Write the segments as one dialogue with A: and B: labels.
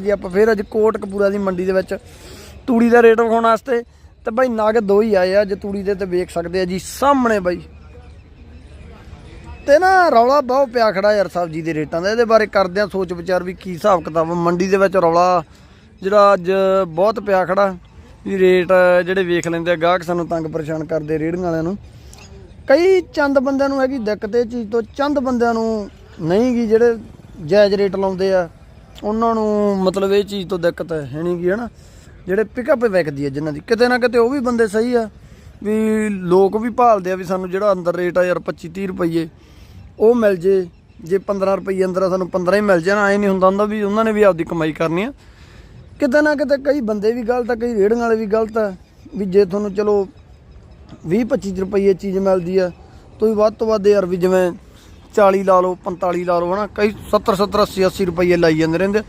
A: ਜੀ ਆਪਾਂ ਫੇਰ ਅੱਜ ਕੋਟ ਕਪੂਰਾ ਦੀ ਮੰਡੀ ਦੇ ਵਿੱਚ ਤੂੜੀ ਦਾ ਰੇਟ ਵਿਖਾਉਣ ਵਾਸਤੇ, ਤੇ ਬਾਈ ਨਗ ਦੋ ਹੀ ਆਏ ਆ, ਅੱਜ ਤੂੜੀ ਦੇ ਤੇ ਵੇਖ ਸਕਦੇ ਆ ਜੀ ਸਾਹਮਣੇ ਬਾਈ। ਤੇ ਨਾ ਰੌਲਾ ਬਹੁਤ ਪਿਆ ਖੜਾ ਯਾਰ ਸਬਜ਼ੀ ਦੇ ਰੇਟਾਂ ਦਾ, ਇਹਦੇ ਬਾਰੇ ਕਰਦੇ ਆ ਸੋਚ ਵਿਚਾਰ ਵੀ ਕੀ ਹਿਸਾਬ ਕਿਤਾਬ ਮੰਡੀ ਦੇ ਵਿੱਚ ਰੌਲਾ ਜਿਹੜਾ ਅੱਜ ਬਹੁਤ ਪਿਆ ਖੜਾ, ਵੀ ਰੇਟ ਜਿਹੜੇ ਵੇਖ ਲੈਂਦੇ ਆ, ਗਾਹਕ ਸਾਨੂੰ ਤੰਗ ਪਰੇਸ਼ਾਨ ਕਰਦੇ ਰੇੜੀਆਂ ਵਾਲਿਆਂ ਨੂੰ। ਕਈ ਚੰਦ ਬੰਦਿਆਂ ਨੂੰ ਹੈਗੀ ਦਿੱਕਤ, ਇਹ ਚੀਜ਼ ਤੋਂ ਚੰਦ ਬੰਦਿਆਂ ਨੂੰ ਨਹੀਂ ਗੀ ਜਿਹੜੇ ਜਾਇਜ਼ ਰੇਟ ਲਾਉਂਦੇ ਆ। ਉਹਨਾਂ ਨੂੰ ਮਤਲਬ ਇਹ ਚੀਜ਼ ਤੋਂ ਦਿੱਕਤ ਹੈ ਨਹੀਂ ਗੀ, ਹਨਾ? ਜਿਹੜੇ ਪਿਕਅਪ ਵਿਕਦੀ ਹੈ ਜਿਨ੍ਹਾਂ ਦੀ, ਕਿਤੇ ਨਾ ਕਿਤੇ ਉਹ ਵੀ ਬੰਦੇ ਸਹੀ ਆ, ਵੀ ਲੋਕ ਵੀ ਭਾਲਦੇ ਆ ਵੀ ਸਾਨੂੰ ਜਿਹੜਾ ਅੰਦਰ ਰੇਟ ਆ ਯਾਰ 25 30 ਰੁਪਏ ਉਹ ਮਿਲ ਜੇ ਜੇ 15 ਰੁਪਏ ਅੰਦਰ ਆ, ਸਾਨੂੰ 15 ਹੀ ਮਿਲ ਜਾਣ, ਐ ਨਹੀਂ ਹੁੰਦਾ ਹੁੰਦਾ ਵੀ ਉਹਨਾਂ ਨੇ ਵੀ ਆਪਦੀ ਕਮਾਈ ਕਰਨੀ ਆ। ਕਿਤੇ ਨਾ ਕਿਤੇ ਕਈ ਬੰਦੇ ਵੀ ਗਲਤ ਆ, ਕਈ ਰੇੜੀਆਂ ਵਾਲੇ ਵੀ ਗਲਤ ਆ, ਵੀ ਜੇ ਤੁਹਾਨੂੰ ਚਲੋ 20 25 ਰੁਪਏ ਚੀਜ਼ ਮਿਲਦੀ ਆ ਤੁਸੀਂ ਵੱਧ ਤੋਂ ਵੱਧ ਯਾਰ ਵੀ ਜਿਵੇਂ 40 ਲਾ ਲਓ 45 ਲਾ ਲਓ, ਹਨਾ? ਕਈ 70 70 80 80 ਰੁਪਏ ਲਾਈ ਜਾਂਦੇ ਰਹਿੰਦੇ।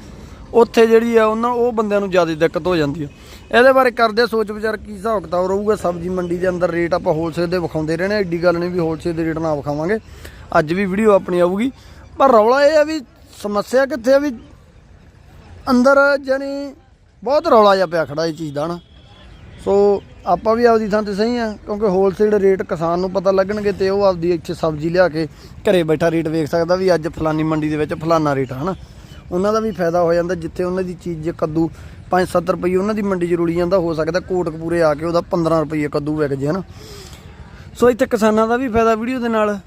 A: ਉੱਥੇ ਜਿਹੜੀ ਆ, ਉਹਨਾਂ ਉਹ ਬੰਦਿਆਂ ਨੂੰ ਜ਼ਿਆਦਾ ਦਿੱਕਤ ਹੋ ਜਾਂਦੀ ਆ। ਇਹਦੇ ਬਾਰੇ ਕਰਦੇ ਸੋਚ ਵਿਚਾਰ, ਕੀ ਹਿਸਾਬ ਕਿਤਾਬ ਰਹੂਗਾ? ਸਬਜ਼ੀ ਮੰਡੀ ਦੇ ਅੰਦਰ ਰੇਟ ਆਪਾਂ ਹੋਲਸੇਲ ਦੇ ਵਿਖਾਉਂਦੇ ਰਹਿਣੇ ਐਡੀ ਗੱਲ ਨਹੀਂ ਵੀ ਹੋਲਸੇਲ ਦੇ ਰੇਟ ਨਾ ਵਿਖਾਵਾਂਗੇ। ਅੱਜ ਵੀ ਵੀਡੀਓ ਆਪਣੀ ਆਊਗੀ। ਪਰ ਰੌਲਾ ਇਹ ਆ ਵੀ ਸਮੱਸਿਆ ਕਿੱਥੇ ਆ ਵੀ ਅੰਦਰ ਜਾਨੀ ਬਹੁਤ ਰੌਲਾ ਜਿਹਾ ਪਿਆ ਖੜਾ ਇਹ ਚੀਜ਼ ਦਾ ਨਾ ਸੋ ਆਪਾਂ ਵੀ ਆਪਦੀ ਥਾਂ ਤੇ ਸਹੀ ਆ, ਕਿਉਂਕਿ ਹੋਲਸੇਲ ਰੇਟ ਕਿਸਾਨ ਨੂੰ ਪਤਾ ਲੱਗਣਗੇ ਤੇ ਉਹ ਆਪਦੀ ਇੱਥੇ ਸਬਜ਼ੀ ਲਿਆ ਕੇ ਘਰੇ ਬੈਠਾ ਰੇਟ ਵੇਖ ਸਕਦਾ ਵੀ ਅੱਜ ਫਲਾਨੀ ਮੰਡੀ ਦੇ ਵਿੱਚ ਫਲਾਨਾ ਰੇਟ ਆ, ਹਨਾ? ਉਹਨਾਂ ਦਾ ਵੀ ਫਾਇਦਾ ਹੋ ਜਾਂਦਾ ਜਿੱਥੇ ਉਹਨਾਂ ਦੀ ਚੀਜ਼ ਜੇ ਕੱਦੂ 5-7 ਰੁਪਏ ਉਹਨਾਂ ਦੀ ਮੰਡੀ 'ਚ ਰੁਲੀ ਜਾਂਦਾ, ਹੋ ਸਕਦਾ ਕੋਟਕਪੂਰੇ ਆ ਕੇ ਉਹਦਾ 15 ਰੁਪਏ ਕੱਦੂ ਵਿਕ ਜੇ, ਹਨਾ? ਸੋ ਇੱਥੇ ਕਿਸਾਨਾਂ ਦਾ ਵੀ ਫਾਇਦਾ ਵੀਡੀਓ ਦੇ ਨਾਲ।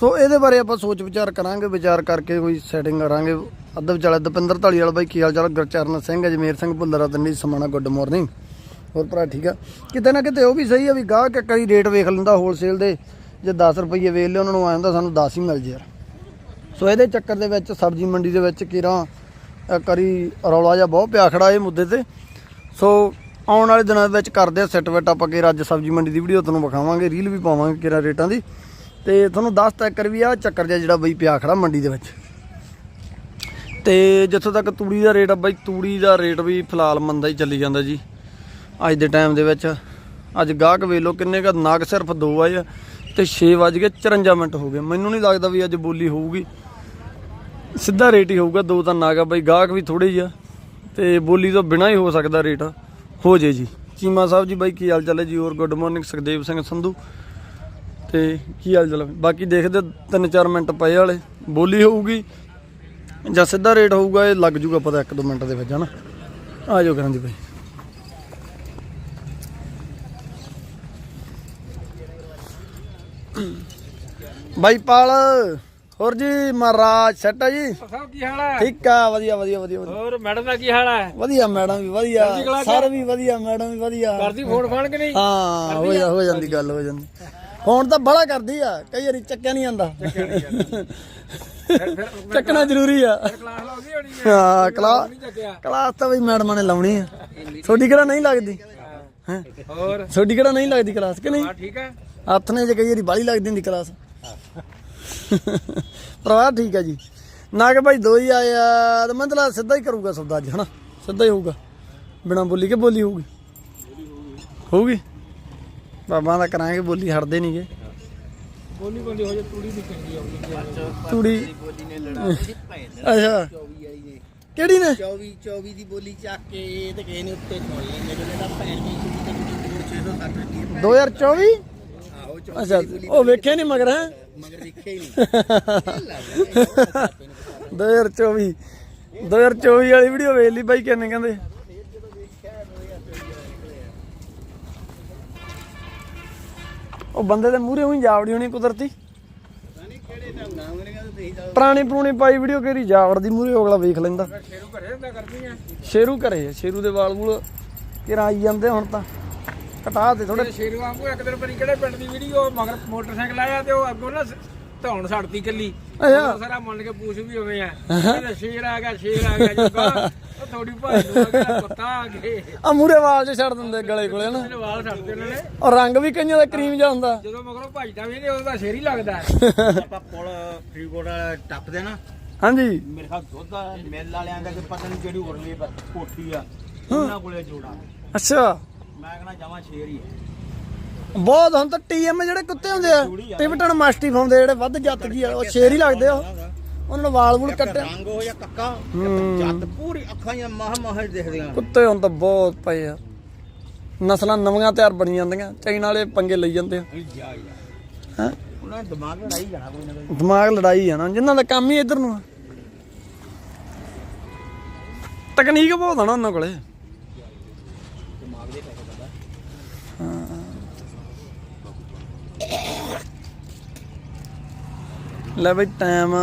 A: ਸੋ ਇਹਦੇ ਬਾਰੇ ਆਪਾਂ ਸੋਚ ਵਿਚਾਰ ਕਰਾਂਗੇ, ਵਿਚਾਰ ਕਰਕੇ ਕੋਈ ਸੈਟਿੰਗ ਕਰਾਂਗੇ। ਅੱਧ ਵਿਚਾਲੇ ਦਪਿੰਦਰ ਢਾਲੀ ਵਾਲਾ ਬਾਈ, ਕੀ ਹਾਲ ਚਾਲ? ਗੁਰਚਰਨ ਸਿੰਘ, ਅਜਮੇਰ ਸਿੰਘ, ਭੁੱਲਰ ਦੰਡੀ ਸਮਾਣਾ ਗੁੱਡ ਮਾਰਨਿੰਗ ਹੋਰ ਭਰਾ ਠੀਕ ਆ? ਕਿਤੇ ਨਾ ਕਿਤੇ ਉਹ ਵੀ ਸਹੀ ਆ ਵੀ ਗਾਹਕ ਇੱਕ ਵਾਰੀ ਰੇਟ ਵੇਖ ਲੈਂਦਾ ਹੋਲਸੇਲ ਦੇ, ਜੇ 10 ਰੁਪਏ ਵੇਚ ਲਿਆ ਉਹਨਾਂ ਨੂੰ ਆ ਜਾਂਦਾ ਸਾਨੂੰ 10 ਹੀ ਮਿਲ ਜੇ ਯਾਰ। ਸੋ ਇਹਦੇ ਚੱਕਰ ਦੇ ਵਿੱਚ, ਸਬਜ਼ੀ ਮੰਡੀ ਦੇ ਵਿੱਚ ਕਿਰਾਂ ਕਰੀ ਰੌਲਾ ਜਿਹਾ ਬਹੁਤ ਪਿਆ ਖੜਾ ਇਹ ਮੁੱਦੇ ਤੇ। ਸੋ ਆਉਣ ਵਾਲੇ ਦਿਨਾਂ ਦੇ ਵਿੱਚ ਕਰਦੇ ਆ ਸੈੱਟ ਵੈਟ ਆਪਾਂ ਕਿ ਅੱਜ ਸਬਜ਼ੀ ਮੰਡੀ ਦੀ ਵੀਡੀਓ ਤੁਹਾਨੂੰ ਵਿਖਾਵਾਂਗੇ ਰੀਲ ਵੀ ਪਾਵਾਂਗੇ ਕਿਰਾਂ ਰੇਟਾਂ ਦੀ। ਤੇ ਤੁਹਾਨੂੰ ਦੱਸ ਤੱਕ ਵੀ ਆ ਚੱਕਰ ਜਿਹਾ ਜਿਹੜਾ ਬਈ ਪਿਆ ਖੜਾ ਮੰਡੀ ਦੇ ਵਿੱਚ। ਤੇ ਜਿੱਥੋਂ ਤੱਕ ਤੂੜੀ ਦਾ ਰੇਟ ਆ ਬਈ, ਤੂੜੀ ਦਾ ਰੇਟ ਵੀ ਫਿਲਹਾਲ ਮੰਦਾ ਹੀ ਚੱਲੀ ਜਾਂਦਾ ਜੀ। ਅੱਜ ਦੇ ਟਾਈਮ ਦੇ ਵਿੱਚ। ਅੱਜ ਗਾਹਕ ਵੇਖ ਲਓ ਕਿੰਨੇ ਕਾ ਨਾਗ ਸਿਰਫ ਦੋ ਆਏ ਆ ਤੇ 6 ਵਜ ਗਏ 54 ਮਿੰਟ ਹੋ ਗਏ। ਮੈਨੂੰ ਨਹੀਂ ਲੱਗਦਾ ਵੀ ਅੱਜ ਬੋਲੀ ਹੋਊਗੀ। ਸਿੱਧਾ ਰੇਟ ਹੀ ਹੋਊਗਾ, ਦੋ ਤਾਂ ਨਾਗਾ ਬਈ ਗਾਹਕ ਵੀ ਥੋੜੇ ਜਿਹਾ ਤੇ ਬੋਲੀ ਤੋਂ ਬਿਨਾ ਹੀ ਹੋ ਸਕਦਾ ਰੇਟ ਹੋ ਜੇ ਜੀ। ਚੀਮਾ ਸਾਹਿਬ ਜੀ, ਬਾਈ ਕੀ ਹਾਲ ਚਾਲ ਹੈ ਜੀ? ਹੋਰ ਗੁੱਡ ਮਾਰਨਿੰਗ ਸੁਖਦੇਵ ਸਿੰਘ ਸੰਧੂ। ਤੇ ਕੀ ਹਾਲ ਚਾਲ ਬਾਕੀ ਦੇਖਦੇ 3-4 ਮਿੰਟ ਪਏ ਵਾਲੇ। ਬੋਲੀ ਹੋਊਗੀ ਜਾਂ ਸਿੱਧਾ ਰੇਟ ਹੋਊਗਾ, ਇਹ ਲੱਗ ਜੂਗਾ ਪਤਾ 1-2 ਮਿੰਟ ਦੇ ਵਿੱਚ ਹਨਾ ਆ ਜਾਓ ਕਰਾਂ ਜੀ ਬਾਈ ਬਾਈ ਪਾਲ ਹੋਰ ਜੀ ਮਹਾਰਾਜ ਸੈਟ ਆ ਜੀ?
B: ਸਾਹਿਬ ਕੀ ਹਾਲ ਹੈ?
A: ਠੀਕ ਆ ਵਧੀਆ ਵਧੀਆ ਵਧੀਆ ਵਧੀਆ।
B: ਹੋਰ ਮੈਡਮ ਦਾ ਕੀ ਹਾਲ ਹੈ?
A: ਵਧੀਆ ਮੈਡਮ ਵੀ ਵਧੀਆ? ਸਰ ਵੀ ਵਧੀਆ ਮੈਡਮ ਵੀ ਵਧੀਆ।
B: ਕਰਦੀ ਫੋਨ ਫਾਨ ਕਿ ਨਹੀਂ?
A: ਹਾਂ ਹੋ ਜਾ ਹੋ ਜਾਂਦੀ ਗੱਲ ਹੋ ਜਾਂਦੀ। ਫੋਨ ਤਾਂ ਬੜਾ ਕਰਦੀ ਆ ਕਈ ਵਾਰੀ ਚੱਕਿਆ ਨਹੀਂ ਜਾਂਦਾ। ਚੱਕਣਾ ਜ਼ਰੂਰੀ ਆ।
B: ਕਲਾਸ ਲਾਉਂਦੀ ਹੋਣੀ ਹੈ
A: ਹਾਂ ਕਲਾਸ
B: ਨਹੀਂ ਚੱਕਿਆ
A: ਕਲਾਸ ਤਾਂ ਬਈ ਮੈਡਮਾਂ ਨੇ ਲਾਉਣੀ ਆ। ਤੁਹਾਡੀ ਕਿਹੜਾ ਨਹੀਂ ਲੱਗਦੀ? ਹੈ।
B: ਹੋਰ?
A: ਤੁਹਾਡੀ ਕਿਹੜਾ ਨਹੀਂ ਲੱਗਦੀ ਕਲਾਸ ਕਿ ਨਹੀਂ?
B: ਹਾਂ ਠੀਕ ਹੈ
A: ਹੱਥ ਨੇ ਜੇ ਕਈ ਵਾਰੀ ਬਾਲੀ ਲੱਗਦੀ ਹੁੰਦੀ ਕਲਾਸ। ਪਰਵਾਹ ਠੀਕ ਹੈ ਜੀ। ਨਾ ਕਿ ਭਾਈ ਦੋ ਹੀ ਆਏ ਆ ਤੇ ਮੰਦਲਾ ਸਿੱਧਾ ਹੀ ਕਰੂਗਾ ਸੌਦਾ ਅੱਜ ਹਨਾ? ਸਿੱਧਾ ਹੀ ਹੋਊਗਾ। ਬਿਨਾ ਬੋਲੀ ਕੇ ਬੋਲੀ ਹੋਊਗੀ। ਹੋਊਗੀ? ਬਾਬਾ ਦਾ ਕਰਾਂਗੇ ਬੋਲੀ ਹਟਦੇ ਨਹੀਂਗੇ
B: ਬੋਲੀ ਬੋਲੀ ਹੋ ਜਾ ਤੂੜੀ ਦੀ ਚੰਗੀ ਆਉਂਦੀ
A: ਤੂੜੀ।
C: ਬੋਲੀ ਨੇ ਭੈਣ
A: ਅੱਛਾ।
C: 24 ਵਾਲੀ ਨੇ
A: ਕਿਹੜੀ ਨੇ?
C: 24 24 ਦੀ ਬੋਲੀ ਚੱਕ ਕੇ ਤੇ ਕਿਸੇ ਨੇ ਉੱਤੇ ਛੋੜ ਲੈਂਦੇ ਦਾ ਭੈਣ ਦੀ ਕੁੜੀ ਤੇ ਕੁੜੀ 660 ਰੁਪਏ।
A: 2024
C: ਆਹੋ
A: ਅੱਛਾ ਉਹ ਵੇਖਿਆ ਨਹੀਂ ਮਗਰ ਹੈ?
C: ਮਗਰ ਦੇਖਿਆ ਹੀ ਨਹੀਂ।
A: 2024 2024 ਵਾਲੀ ਵੀਡੀਓ ਵੇਖ ਲਈ ਬਾਈ ਕਿੰਨੇ ਕਹਿੰਦੇ। ਉਹ ਬੰਦੇ ਦੇ ਮੂਹਰੇ ਉਹੀ ਜਾਵੜੀ ਹੋਣੀ ਕੁਦਰਤੀ। ਪੁਰਾਣੀ ਪੁਰਾਣੀ ਪਾਈ ਵੀਡੀਓ ਕਿਹੜੀ ਜਾਵੜਦੀ ਮੂਹਰੇ ਅਗਲਾ ਵੇਖ ਲੈਂਦਾ।
B: ਸ਼ੇਰੂ ਘਰੇ ਹੁੰਦਾ ਕਰਦੀ ਆ।
A: ਸ਼ੇਰੂ ਘਰੇ ਸ਼ੇਰੂ ਦੇ ਵਾਲ ਵੂਲ ਕਿਰਾ ਆਈ ਜਾਂਦੇ ਹੁਣ ਤਾਂ। ਕਟਾ ਦੇ ਥੋੜੇ
B: ਸ਼ੇਰੂ ਵਾਂਗੂ ਇੱਕ ਦਿਨ ਪਰੀ ਕਿਹੜੇ ਪਿੰਡ ਦੀ ਵੀਡੀਓ ਮਗਰ ਮੋਟਰਸਾਈਕਲ ਆਇਆ ਤੇ ਉਹ ਅੱਗੋਂ ਨਾ ਧੌਣ ਛੱਡਤੀ ਕੱਲੀ ਸਾਰਾ ਮੰਨ ਕੇ ਪੂਛ ਵੀ ਹੋਵੇ ਆ। ਕਹਿੰਦਾ ਸ਼ੇਰ ਆ ਗਿਆ ਸ਼ੇਰ ਆ ਗਿਆ ਜੋਗਾ ਉਹ ਥੋੜੀ ਭਾਈ ਨੂੰ ਕੁੱਤਾ ਆ ਗਏ
A: ਆ ਮੂਹਰੇ ਵਾਲ ਚ ਛੱਡ ਦਿੰਦੇ ਗਲੇ ਕੋਲੇ ਨਾ।
B: ਵਾਲ ਛੱਡਦੇ ਉਹਨਾਂ ਨੇ
A: ਔਰ ਰੰਗ ਵੀ ਕਈਆਂ ਦਾ ਕਰੀਮ ਜਿਹਾ ਹੁੰਦਾ।
B: ਜਦੋਂ ਮਗਰੋਂ ਭਜਦਾ ਵੀ ਨਹੀਂ ਉਹਦਾ ਸ਼ੇਰ ਹੀ ਲੱਗਦਾ।
C: ਆਪਾਂ ਪੁਲ ਫਰੀਦਕੋਟ ਵਾਲਾ ਟੱਪਦੇ ਨਾ।
A: ਹਾਂਜੀ।
C: ਮੇਰੇ ਖਿਆਲ ਦੁੱਧ ਮਿਲ ਵਾਲਿਆਂ ਦਾ ਕਿ ਪਤਾ ਨਹੀਂ ਕਿਹੜੀ ਉਰਲੀ ਪਰ ਕੋਠੀ ਆ। ਉਹਨਾਂ ਕੋਲੇ ਜੋੜਾ।
A: ਅੱਛਾ।
C: ਮੈਂ ਕਹਿੰਦਾ ਜਾਵਾਂ ਸ਼ੇਰ ਹੀ ਹੈ
A: ਬਹੁਤ ਹੁਣ ਤਾਂ ਟੀਐਮ ਜਿਹੜੇ ਕੁੱਤੇ ਹੁੰਦੇ ਆ ਟਿਬਟਨ ਮਾਸਟਿਫ ਹੁੰਦੇ ਜਿਹੜੇ ਵੱਧ ਜੱਤ ਕੀ ਆ ਉਹ ਸ਼ੇਰ ਹੀ ਲੱਗਦੇ ਆ। ਉਹ। ਉਹਨਾਂ ਨੂੰ ਵਾਲ ਵੂਲ ਕੱਟੇ।
C: ਰੰਗ ਹੋ ਜਾਂ ਕੱਕਾ। ਜੱਤ ਪੂਰੀ ਅੱਖਾਂ ਜਾਂ ਮਾਹ ਮਾਹ ਦਿਖਦੀਆਂ
A: ਕੁੱਤੇ ਹੁਣ ਤਾਂ ਬਹੁਤ ਪਏ ਆ। ਨਸਲਾਂ ਨਵੀਆਂ ਤਿਆਰ ਬਣੀ ਜਾਂਦੀਆਂ ਚਾਈਨਾ ਵਾਲੇ ਪੰਗੇ ਲਈ ਜਾਂਦੇ ਆ।
C: ਜਾ ਯਾਰ।
A: ਹੈਂ?
C: ਉਹਨਾਂ ਨੇ ਦਿਮਾਗ ਲੜਾਈ ਜਾਣਾ ਕੋਈ ਨਾ ਕੋਈ।
A: ਦਿਮਾਗ ਲੜਾਈ ਨਾ ਜਿਨ੍ਹਾਂ ਦਾ ਕੰਮ ਹੀ ਇਧਰ ਨੂੰ ਆ। ਤਕਨੀਕ ਬਹੁਤ ਆ ਨਾ ਉਹਨਾਂ ਕੋਲੇ
C: ਦਿਮਾਗ ਦੇ ਪੈਸੇ ਪਤਾ
A: ਲੈ ਬਈ ਟਾਈਮ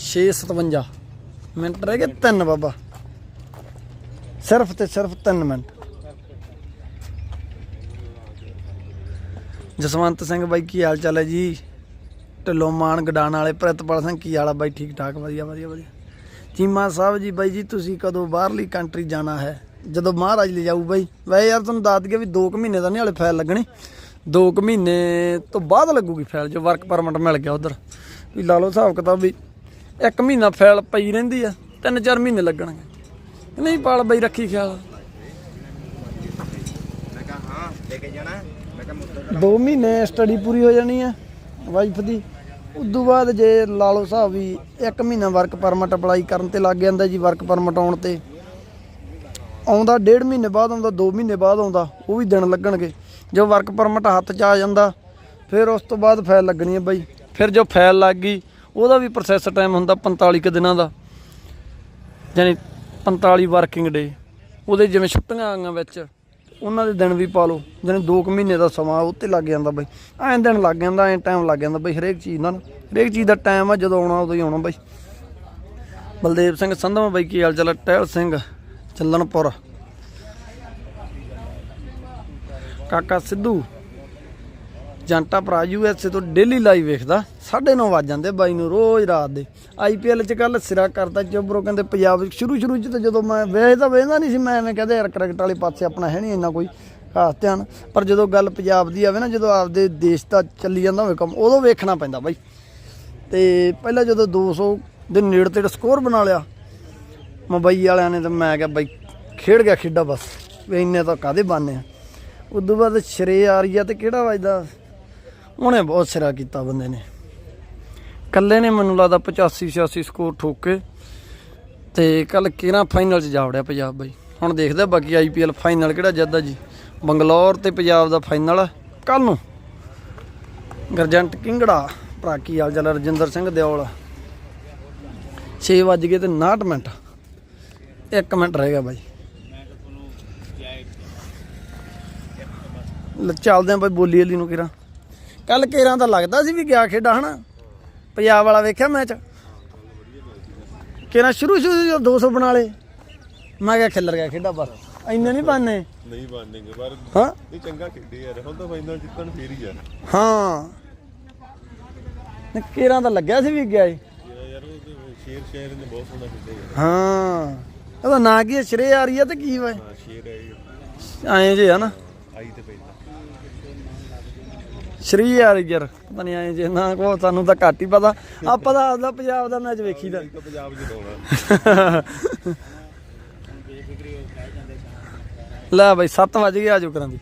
A: 6:57 ਮਿੰਟ ਰਹਿ ਗਏ 3 ਬਾਬਾ। ਸਿਰਫ ਤੇ ਸਿਰਫ 3 ਮਿੰਟ। ਜਸਵੰਤ ਸਿੰਘ ਬਾਈ, ਕੀ ਹਾਲ ਚਾਲ ਹੈ ਜੀ? ਢਿੱਲੋਂ ਮਾਨ ਗਡਾਣ ਵਾਲੇ ਪ੍ਰਿਤਪਾਲ ਸਿੰਘ, ਕੀ ਹਾਲ ਆ ਬਾਈ? ਠੀਕ ਠਾਕ, ਵਧੀਆ ਵਧੀਆ ਵਧੀਆ। ਚੀਮਾ ਸਾਹਿਬ ਜੀ, ਬਾਈ ਜੀ, ਤੁਸੀਂ ਕਦੋਂ ਬਾਹਰਲੀ ਕੰਟਰੀ ਜਾਣਾ ਹੈ? ਜਦੋਂ ਮਹਾਰਾਜ ਲੈ ਜਾਊ ਬਾਈ। ਵੈਸੇ ਯਾਰ ਤੁਹਾਨੂੰ ਦੱਸ ਦਈਏ ਵੀ 2 ਮਹੀਨੇ ਦਾ ਨਹੀਂ ਹਲੇ ਫਾਈਲ ਲੱਗਣੀ। 2 ਮਹੀਨੇ ਤੋਂ ਬਾਅਦ ਲੱਗੂਗੀ ਫਾਈਲ ਜੋ ਵਰਕ ਪਰਮਿਟ ਮਿਲ ਗਿਆ ਉਧਰ। ਵੀ ਲਾ ਲਓ ਹਿਸਾਬ ਕਿਤਾਬ ਵੀ 1 ਮਹੀਨਾ ਫਾਈਲ ਪਈ ਰਹਿੰਦੀ ਆ 3-4 ਮਹੀਨੇ ਲੱਗਣਗੇ। ਨਹੀਂ ਪਾਲ ਬਾਈ ਰੱਖੀ ਖਿਆਲ।
C: ਮੈਂ ਕਿਹਾ ਹਾਂ ਲੈ ਕੇ ਜਾਣਾ। ਮੈਂ ਕਿਹਾ ਮੁੱਦਾ
A: 2 ਮਹੀਨੇ ਸਟੱਡੀ ਪੂਰੀ ਹੋ ਜਾਣੀ ਆ ਵਾਈਫ ਦੀ। ਉਦੋਂ ਬਾਅਦ ਜੇ ਲਾ ਲਓ ਹਿਸਾਬ ਵੀ 1 ਮਹੀਨਾ ਵਰਕ ਪਰਮਿਟ ਅਪਲਾਈ ਕਰਨ ਤੇ ਲੱਗ ਜਾਂਦਾ ਜੀ ਵਰਕ ਪਰਮਿਟ ਆਉਣ ਤੇ। ਆਉਂਦਾ ਡੇਢ ਮਹੀਨੇ ਬਾਅਦ ਆਉਂਦਾ 2 ਮਹੀਨੇ ਬਾਅਦ ਆਉਂਦਾ ਉਹ ਵੀ ਦਿਨ ਲੱਗਣਗੇ। ਜੋ ਵਰਕ ਪਰਮਿਟ ਹੱਥ 'ਚ ਆ ਜਾਂਦਾ ਫਿਰ ਉਸ ਤੋਂ ਬਾਅਦ ਫਾਈਲ ਲੱਗਣੀ ਹੈ ਬਾਈ। ਫਿਰ ਜੋ ਫਾਈਲ ਲੱਗ ਗਈ, ਉਹਦਾ ਵੀ ਪ੍ਰੋਸੈਸ ਟਾਈਮ ਹੁੰਦਾ 45 ਕੁ ਦਿਨਾਂ ਦਾ। ਯਾਨੀ 45 ਵਰਕਿੰਗ ਡੇ ਉਹਦੇ ਜਿਵੇਂ ਛੁੱਟੀਆਂ ਆਈਆਂ ਵਿੱਚ, ਉਹਨਾਂ ਦੇ ਦਿਨ ਵੀ ਪਾ ਲਓ। ਜਿਵੇਂ 2 ਕੁ ਮਹੀਨੇ ਦਾ ਸਮਾਂ ਉੱਤੇ ਲੱਗ ਜਾਂਦਾ ਬਾਈ। ਐਂ ਦਿਨ ਲੱਗ ਜਾਂਦਾ, ਐਂ ਟਾਈਮ ਲੱਗ ਜਾਂਦਾ ਬਾਈ ਹਰੇਕ ਚੀਜ਼ ਦਾ ਨਾ। ਹਰੇਕ ਚੀਜ਼ ਦਾ ਟਾਈਮ ਆ, ਜਦੋਂ ਆਉਣਾ ਉਦੋਂ ਹੀ ਆਉਣਾ ਬਾਈ। ਬਲਦੇਵ ਸਿੰਘ ਸੰਧਵਾ ਬਾਈ, ਕੀ ਹਾਲ ਚਾਲ ਟਹਿਲ ਸਿੰਘ, ਚੱਲਣਪੁਰ। ਕਾਕਾ ਸਿੱਧੂ ਜੰਟਾ ਭਰਾ ਯੂਐਸਏ ਤੋਂ ਡੇਲੀ ਲਾਈਵ ਵੇਖਦਾ 9:30 ਵੱਜ ਜਾਂਦੇ ਬਾਈ ਨੂੰ ਰੋਜ਼ ਰਾਤ ਦੇ। ਆਈਪੀਐਲ ਚ ਕੱਲ ਸਿਰਾ ਕਰਤਾ ਚੋਬਰੋ ਕਹਿੰਦੇ ਪੰਜਾਬ ਸ਼ੁਰੂ ਸ਼ੁਰੂ ਚ ਤਾਂ ਜਦੋਂ ਮੈਂ ਵੇਖ ਤਾਂ ਵੇਖਦਾ ਨਹੀਂ ਸੀ, ਮੈਂ ਐਵੇਂ ਕਹਦੇ, ਯਾਰ ਕ੍ਰਿਕਟ ਵਾਲੇ ਪਾਸੇ ਆਪਣਾ ਹੈ ਨਹੀਂ ਇੰਨਾ ਕੋਈ ਖਾਸ ਧਿਆਨ। ਪਰ ਜਦੋਂ ਗੱਲ ਪੰਜਾਬ ਦੀ ਆਵੇ ਨਾ, ਜਦੋਂ ਆਪਦੇ ਦੇਸ਼ ਦਾ ਚੱਲੀ ਜਾਂਦਾ ਹੋਵੇ ਕੰਮ, ਉਦੋਂ ਵੇਖਣਾ ਪੈਂਦਾ ਬਾਈ। ਤੇ ਪਹਿਲਾਂ ਜਦੋਂ 200 ਦੇ ਨੇੜੇ ਤੇੜੇ ਸਕੋਰ ਬਣਾ ਲਿਆ, ਮੁੰਬਈ ਵਾਲਿਆਂ ਨੇ ਤਾਂ ਮੈਂ ਕਿਹਾ, ਬਾਈ ਖੇਡ ਗਿਆ ਖੇਡਾ ਬਸ, ਵੀ ਇੰਨੇ ਤਾਂ ਕਾਦੇ ਬਾਨੇ ਆ। ਉਦੋਂ ਬਾਅਦ ਸ਼ਰੇ ਆ ਰਹੀ ਆ ਤੇ ਕਿਹੜਾ ਵੱਜਦਾ? ਉਹਨੇ ਬਹੁਤ ਸਿਰਾ ਕੀਤਾ ਬੰਦੇ ਨੇ। ਕੱਲੇ ਨੇ ਮੈਨੂੰ ਲੱਗਦਾ 85 86 ਸਕੋਰ ਠੋਕ ਕੇ ਤੇ ਕੱਲ ਕਿਹੜਾ ਫਾਈਨਲ 'ਚ ਜਾ ਵੜਿਆ ਪੰਜਾਬ ਬਾਈ। ਹੁਣ ਦੇਖਦੇ ਆ ਬਾਕੀ ਆਈਪੀਐਲ ਫਾਈਨਲ ਕਿਹੜਾ ਜਿੱਤਦਾ ਜੀ। ਬੰਗਲੌਰ ਤੇ ਪੰਜਾਬ ਦਾ ਫਾਈਨਲ ਕੱਲ ਨੂੰ ਗਰਜੰਟ ਕਿੰਗੜਾ, ਭਰਾ ਕੀ ਹਾਲ ਰਜਿੰਦਰ ਸਿੰਘ ਦਿਓਲ 6 ਵੱਜ ਗਏ ਤੇ 59 ਮਿੰਟ। 1 ਮਿੰਟ ਰਹਿ ਗਿਆ ਬਾਈ। ਚੱਲਦੇ ਆਂ ਬਾਈ ਬੋਲੀ ਵਾਲੀ ਨੂੰ ਕਿਰਾ ਕੱਲ ਕੇਰਾਂ ਤਾਂ ਲੱਗਦਾ ਸੀ ਵੀ ਗਿਆ ਖੇਡਾ ਹਨਾ? ਪੰਜਾਬ ਵਾਲਾ ਵੇਖਿਆ ਮੈਚ? ਕੇਰਾਂ ਸ਼ੁਰੂ ਸ਼ੁਰੂ ਜਦੋਂ 200 ਬਣਾ ਲਏ। ਮੈਂ ਕਿਹਾ ਖਿੱਲਰ ਗਿਆ ਖੇਡਾ ਬਸ ਇੰਨੇ ਨਹੀਂ ਪਾਣੇ
D: ਨਹੀਂ ਬਣਨਗੇ ਪਰ
A: ਹਾਂ?
D: ਇਹ ਚੰਗਾ ਖੇਡੇ ਯਾਰ। ਹੁਣ ਤਾਂ ਫਾਈਨਲ ਜਿੱਤਣ ਫੇਰ ਹੀ ਆ।
A: ਹਾਂ। ਕੇਰਾਂ ਤਾਂ ਲੱਗਿਆ ਸੀ ਵੀ ਗਿਆ ਏ
D: ਯਾਰ ਯਾਰ ਉਹ ਸ਼ੇਰ ਸ਼ੇਰ ਨੇ ਬਹੁਤ ਸੋਹਣਾ ਖੇਡਿਆ ਯਾਰ।
A: ਹਾਂ। ਉਹਦਾ ਨਾਂ ਕੀ ਸ਼ਰੇ ਆ ਰਹੀ ਹੈ ਤੇ ਕੀ ਵਾ
D: ਹਾਂ ਸ਼ੇਰ।
A: ਐਂ ਜੇ ਆ ਨਾ
D: ਆਈ ਤੇ ਪੈਂਦਾ
A: ਸ਼੍ਰੀ ਯਾਰ ਯਾਰ ਪਤਾ ਨਹੀਂ ਜੇ ਨਾ ਕੋ ਸਾਨੂੰ ਤਾਂ ਘੱਟ ਹੀ ਪਤਾ। ਆਪਾਂ ਤਾਂ ਆਪਦਾ ਪੰਜਾਬ ਦਾ ਮੈਚ ਵੇਖੀਦਾ
D: ਇੱਕ ਪੰਜਾਬ ਜਿਤਾਉਣਾ
A: ਲੈ ਬਾਈ 7 ਵਜ ਗਏ ਆਜੋ ਕਰਾਂ ਦੀ।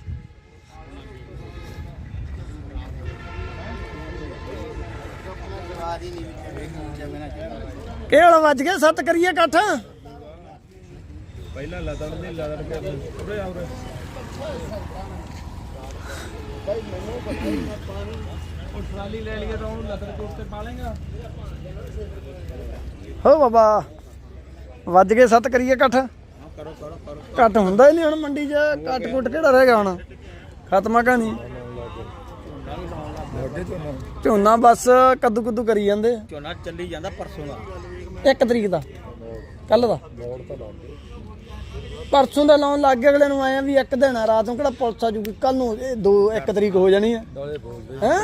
A: ਕਿਹੜਾ ਵੱਜ ਗਏ 7 ਕਰੀਏ ਇਕੱਠ।
D: ਪਹਿਲਾਂ ਲਦੜ ਦੇ ਲਦੜ ਕੇ ਉਰੇ ਆ ਉਰੇ
B: ਉਹ ਟਰਾਲੀ ਲੈ ਲਈਏ ਤਾਂ ਉਹਨੂੰ ਲੱਕੜ ਕੋਟ ਤੇ ਪਾ ਲੇਗਾ
A: ਹੋ ਬਾਬਾ ਵੱਜ ਗਏ 7 ਕਰੀਏ ਇਕੱਠ।
C: ਕਰੋ ਕਰੋ ਕਰੋ
A: ਘੱਟ ਹੁੰਦਾ ਹੀ ਨਹੀਂ ਹੁਣ ਮੰਡੀ 'ਚ ਕੱਟ ਕੁੱਟ ਕਿਹੜਾ ਰਹਿ ਗਿਆ ਹੁਣ? ਖਤਮਾ ਕਹਾਣੀ ਝੋਨਾ ਬਸ ਕੱਦੂ ਕੁੱਦੂ ਕਰੀ ਜਾਂਦੇ।
C: ਝੋਨਾ ਚੱਲੀ ਜਾਂਦਾ ਪਰਸੋਂ ਦਾ।
A: 1 ਤਰੀਕ ਦਾ ਕੱਲ ਦਾ। ਪਰਸੋਂ ਦਾ ਲਾਉਣ ਲੱਗ ਗਿਆ ਅਗਲੇ ਨੂੰ ਆਇਆ ਵੀ ਇੱਕ ਦਿਨ ਆ ਰਾਤ ਨੂੰ ਕਿਹੜਾ ਪੁਲਿਸ ਆ ਜੂਗੀ? ਕੱਲ ਨੂੰ ਇਹ 2 1 ਤਰੀਕ ਹੋ ਜਾਣੀ ਹੈ ਹੈ?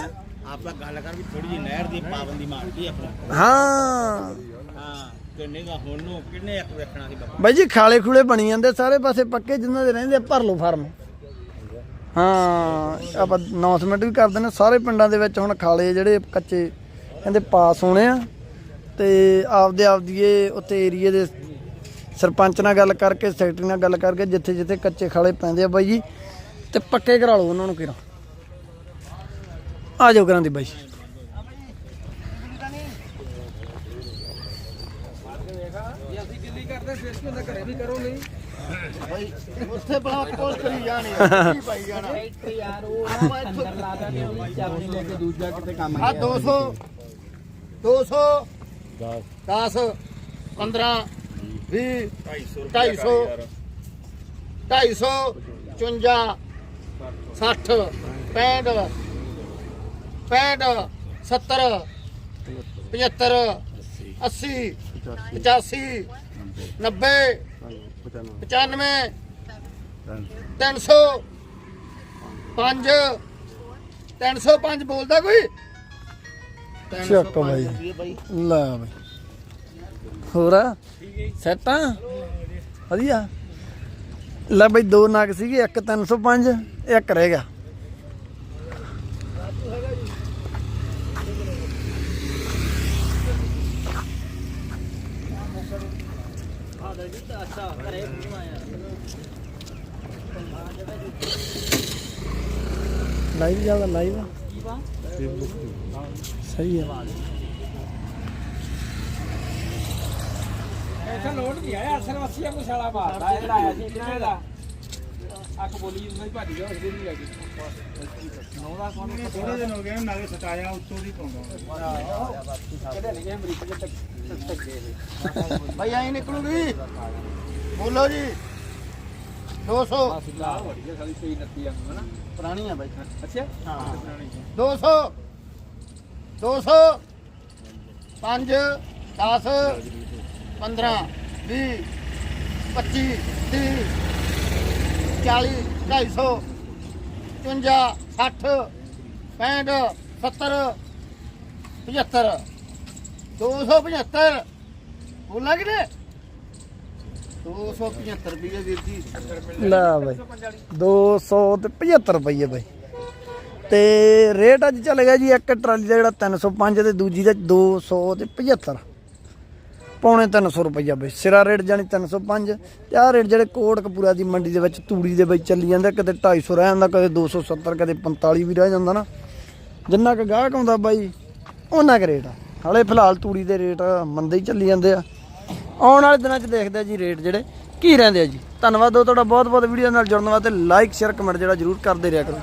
C: ਆਪਾਂ ਗੱਲ ਕਰ ਵੀ ਥੋੜੀ ਜਿਹੀ ਨਹਿਰ ਦੀ ਪਾਬੰਦੀ ਮਾਰਦੀ ਆਪਣਾ।
A: ਹਾਂ।
C: ਹਾਂ ਕਿੰਨੇ ਦਾ ਹੁਣ ਨੂੰ ਕਿੰਨੇ ਇੱਕ ਵੇਖਣਾ ਸੀ ਬਾਬਾ।
A: ਬਾਈ ਜੀ ਖਾਲੇ ਖੂਲੇ ਬਣੀ ਜਾਂਦੇ ਸਾਰੇ ਪਾਸੇ ਪੱਕੇ ਜਿਨ੍ਹਾਂ ਦੇ ਰਹਿੰਦੇ ਭਰ ਲਓ ਫਾਰਮ। ਹਾਂ ਆਪਾਂ ਅਨਾਉਂਸਮੈਂਟ ਵੀ ਕਰ ਦਿੰਦੇ ਸਾਰੇ ਪਿੰਡਾਂ ਦੇ ਵਿੱਚ ਹੁਣ ਖਾਲੇ ਜਿਹੜੇ ਕੱਚੇ ਕਹਿੰਦੇ ਪਾਸ ਹੋਣੇ ਆ ਤੇ ਆਪਦੇ ਆਪਦੀ ਇਹ ਉੱਤੇ ਏਰੀਏ ਦੇ ਸਰਪੰਚ ਨਾਲ ਗੱਲ ਕਰਕੇ, ਸੈਕਟਰੀ ਨਾਲ ਗੱਲ ਕਰਕੇ ਜਿੱਥੇ ਜਿੱਥੇ ਕੱਚੇ ਖਾਲੇ ਪੈਂਦੇ ਆ ਬਾਈ ਜੀ, ਤੇ ਪੱਕੇ ਕਰਾ ਲਓ ਉਹਨਾਂ ਨੂੰ ਕਿਰਾ ਆ ਜਾਓ ਕਰਾਂ ਦੀ ਬਾਈ।
B: ਘਰੇ ਵੀ
C: ਉੱਥੇ ਬਲਾ ਕੋਲ ਕਰੀ ਜਾਣੀ ਕੀ ਪਾਈ ਜਾਣਾ
B: ਯਾਰ ਉਹ ਅੰਦਰ ਲਾ ਦਾਂਗੇ ਉਹ ਚਾਬੀ ਲੈ ਕੇ ਦੂਜਾ ਕਿਤੇ ਕੰਮ
C: ਆ 200 200 10 15 20 250 250 54 60 65 65 70 75 80 85 90 95 300 5 305 ਬੋਲਦਾ ਕੋਈ?
A: ਚੱਕ ਬਾਈ। ਲੈ ਬਾਈ। ਹੋਰ? ਸੈਟ? ਆ ਵਧੀਆ। ਲੈ ਬਾਈ ਦੋ ਨਗ ਸੀਗੇ ਇੱਕ 305 ਇੱਕ ਰਹਿ ਗਿਆ। ਲਾਈਵ ਜ਼ਿਆਦਾ ਲਾਈਵ ਸਹੀ ਹੈ
B: ਐਸਾ ਲੋਡ ਨਹੀਂ ਆਇਆ ਅਸਲ ਵਸੀਆ ਮਸਾਲਾ ਮਾਰਦਾ ਇਹ ਲਾਇਆ ਸੀ ਕਿਹਨੇ ਦਾ। ਅੱਖ ਬੋਲੀ ਜਿੰਨਾ ਹੀ ਭੱਜ ਗਿਆ ਉਸ ਦਿਨ ਨਹੀਂ ਲੱਗੀ ਨੌਦਾ ਕੋਣ
D: ਥੋੜੇ ਦਿਨ ਹੋ ਗਏ ਨਾਲੇ ਸਟਾਇਆ ਉੱਤੋਂ ਦੀ ਪਾਉਂਦਾ
B: ਕਿਹੜੇ ਲਿਖੇ ਅਮਰੀਕਾ ਦੇ ਤੱਕ ਤੱਕ ਗਏ
C: ਭਾਈ ਆਈ ਨਿਕਲੂਗੀ। ਬੋਲੋ ਜੀ। 200
B: ਸਿੱਧਾ ਵੜੀ ਗਿਆ ਸਾਲੀ 29 ਅੰਗ ਹਨਾ?
C: ਪੁਰਾਣੀ ਆ ਬਾਈ।
B: ਅੱਛਾ?
C: ਹਾਂ। 200 200 5 10 15 20 25 30 40 250 55 60 65 70 75 275 ਬੋਲਾ ਕਿ ਨੇ 275 ਰੁਪਏ ਵੀਰ ਜੀ।
A: ਲੈ ਬਾਈ 200 ਤੇ 75 ਰੁਪਏ ਬਾਈ। ਤੇ ਰੇਟ ਅੱਜ ਚੱਲ ਗਿਆ ਜੀ ਇੱਕ ਟਰਾਲੀ ਦਾ ਜਿਹੜਾ 305 ਤੇ ਦੂਜੀ ਦਾ 200 ਤੇ 75 ਪੌਣੇ 300 ਰੁਪਈਆ ਬਈ। ਸਿਰਾ ਰੇਟ ਜਾਨੀ 305 ਤੇ ਆਹ ਰੇਟ ਜਿਹੜੇ ਕੋਟ ਕਪੂਰਾ ਦੀ ਮੰਡੀ ਦੇ ਵਿੱਚ ਤੂੜੀ ਦੇ ਵਿੱਚ ਚੱਲੀ ਜਾਂਦਾ, ਕਦੇ 250 ਰਹਿ ਜਾਂਦਾ, ਕਦੇ 270 ਕਦੇ 45 ਵੀ ਰਹਿ ਜਾਂਦਾ ਨਾ। ਜਿੰਨਾ ਕੁ ਗਾਹਕ ਆਉਂਦਾ ਬਾਈ ਉਹਨਾਂ ਕੁ ਰੇਟ ਆ। ਹਾਲੇ ਫਿਲਹਾਲ ਤੂੜੀ ਦੇ ਰੇਟ ਮੰਦੇ ਹੀ ਚੱਲੀ ਜਾਂਦੇ ਆ। ਆਉਣ ਵਾਲੇ ਦਿਨਾਂ 'ਚ ਦੇਖਦੇ ਆ ਜੀ ਰੇਟ ਜਿਹੜੇ। ਕੀ ਰਹਿੰਦੇ ਆ ਜੀ? ਧੰਨਵਾਦ ਦੋ ਤੁਹਾਡਾ ਬਹੁਤ ਬਹੁਤ ਵੀਡੀਓ ਨਾਲ ਜੁੜਨ ਵਾਸਤੇ। ਲਾਈਕ ਸ਼ੇਅਰ ਕਮੈਂਟ ਜਿਹੜਾ ਜਰੂਰ ਕਰਦੇ ਰਿਹਾ ਕਰੋ।